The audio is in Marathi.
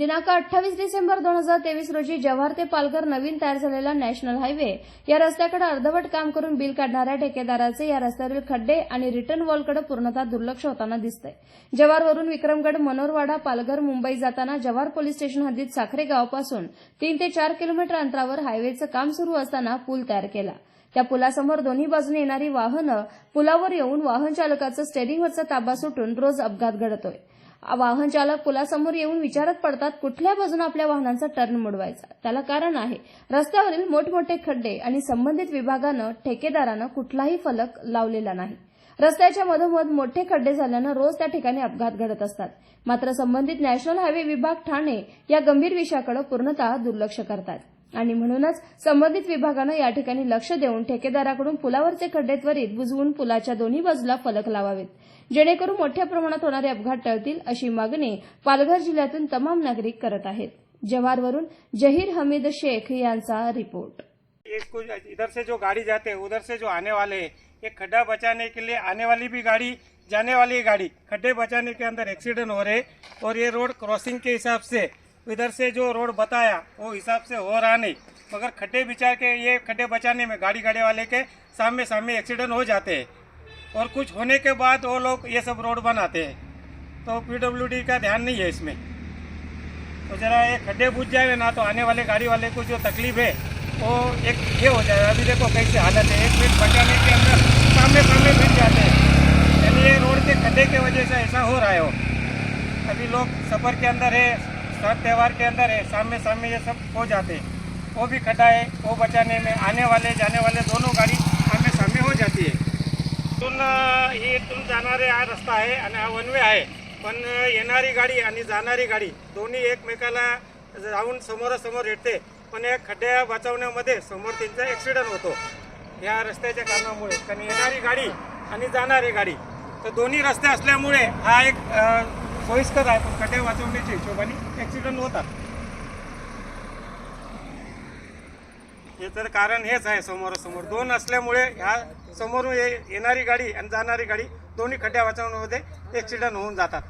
दिनांक अठ्ठावीस डिसेंबर दोन हजार तेवीस रोजी जव्हार ते पालघर नवीन तयार झालेला नॅशनल हायवे. या रस्त्याकडे अर्धवट काम करून बिल काढणाऱ्या ठेकेदाराचे या रस्त्यावरील खड्डे आणि रिटर्न वॉलकडे पूर्णतः दुर्लक्ष होताना दिसतंय. जव्हारवरून विक्रमगड मनोरवाडा पालघर मुंबई जाताना जव्हार पोलीस स्टेशन हद्दीत साखरे गावापासून तीन ते चार किलोमीटर अंतरावर हायवेचं काम सुरू असताना पूल तयार केला. त्या पुलासमोर दोन्ही बाजूने येणारी वाहनं पुलावर येऊन वाहन चालकाचं स्टेरिंगवरचा ताबा सुटून रोज अपघात घडतोय. वाहन चालक पुलासमोर येऊन विचारत पडतात कुठल्या बाजूने आपल्या वाहनांचा टर्न मोडवायचा? त्याला कारण आहे रस्त्यावरील मोठमोठे खड्डे आणि संबंधित विभागानं ठेकेदारानं कुठलाही फलक लावलेला नाही. रस्त्याच्या मधोमध मोठे खड्डे झाल्यानं रोज त्या ठिकाणी अपघात घडत असतात. मात्र संबंधित नॅशनल हायवे विभाग ठाणे या गंभीर विषयाकडे पूर्णतः दुर्लक्ष करतात. आणि म्हणूनच संबंधित विभागानं या ठिकाणी लक्ष देऊन ठेकेदाराकडून पुलावरचे खड्डे त्वरित बुजवून पुलाच्या दोन्ही बाजूला फलक लावावेत. जेणेकरून मोठ्या प्रमाणात होणारे अपघात टळतील अशी मागणी पालघर जिल्ह्यातून तमाम नागरिक करत आहेत. जव्हारवरून जहीर हमीद शेख यांचा रिपोर्ट. इधर से जो गाड़ी जाते उधर से जो आने वाले हैं ये खड्डा बचाने के लिए आने वाली भी गाड़ी जाने वाली गाड़ी खड्डे बचाने के अंदर एक्सीडेंट हो रहे और ये रोड क्रॉसिंग के हिसाब से इधर से जो रोड बताया, वो हिसाब से हो रहा नहीं। मगर खड्डे बिछा के, ये खड्डे बचाने में गाड़ी गाड़ी वाले के सामने सामने एक्सीडेंट हो जाते हैं। और कुछ होने के बाद वो लोग ये सब रोड बनाते हैं। तो पीडब्ल्यूडी का ध्यान नहीं है इसमें। तो जरा ये खड्डे बुझ जाए ना तो आने वाले गाड़ी वाले को जो तकलीफ़ है, वो एक ये हो जाए अभी देखो कैसे हालत है। एक मिनट बचाने के अंदर सामने सामने मिल जाते हैं। यानी ये रोड के खड्डे के वजह से ऐसा हो रहा है वो। अभी लोग सफ़र के अंदर है सब त्यौहार के अंदर है सामने सामने ये सब हो जाते हैं। वो भी खड्डा है वो बचाने में आने वाले जाने वाले दोनों गाड़ी सामने सामने हो जाती है। इथून ही इथून जाणारे हा रस्ता आहे आणि हा वनवे आहे पण येणारी गाडी आणि जाणारी गाडी दोन्ही एकमेकाला जाऊन समोरासमोर येते पण या खड्ड्या वाचवण्यामध्ये समोर त्यांचा ॲक्सिडेंट होतो. या रस्त्याच्या कारणामुळे. कारण येणारी गाडी आणि जाणारी गाडी तर दोन्ही रस्ते असल्यामुळे हा एक सोयीस्कर आहे पण खड्डे वाचवण्याच्या हिशोबाने ॲक्सिडेंट होतात. हे तर कारण हेच आहे समोरासमोर. दोन असल्यामुळे ह्या समोरून ये- येणारी गाडी आणि जाणारी गाडी दोन्ही खड्ड्या वाचवण्यामध्ये ॲक्सिडेंट होऊन जातात.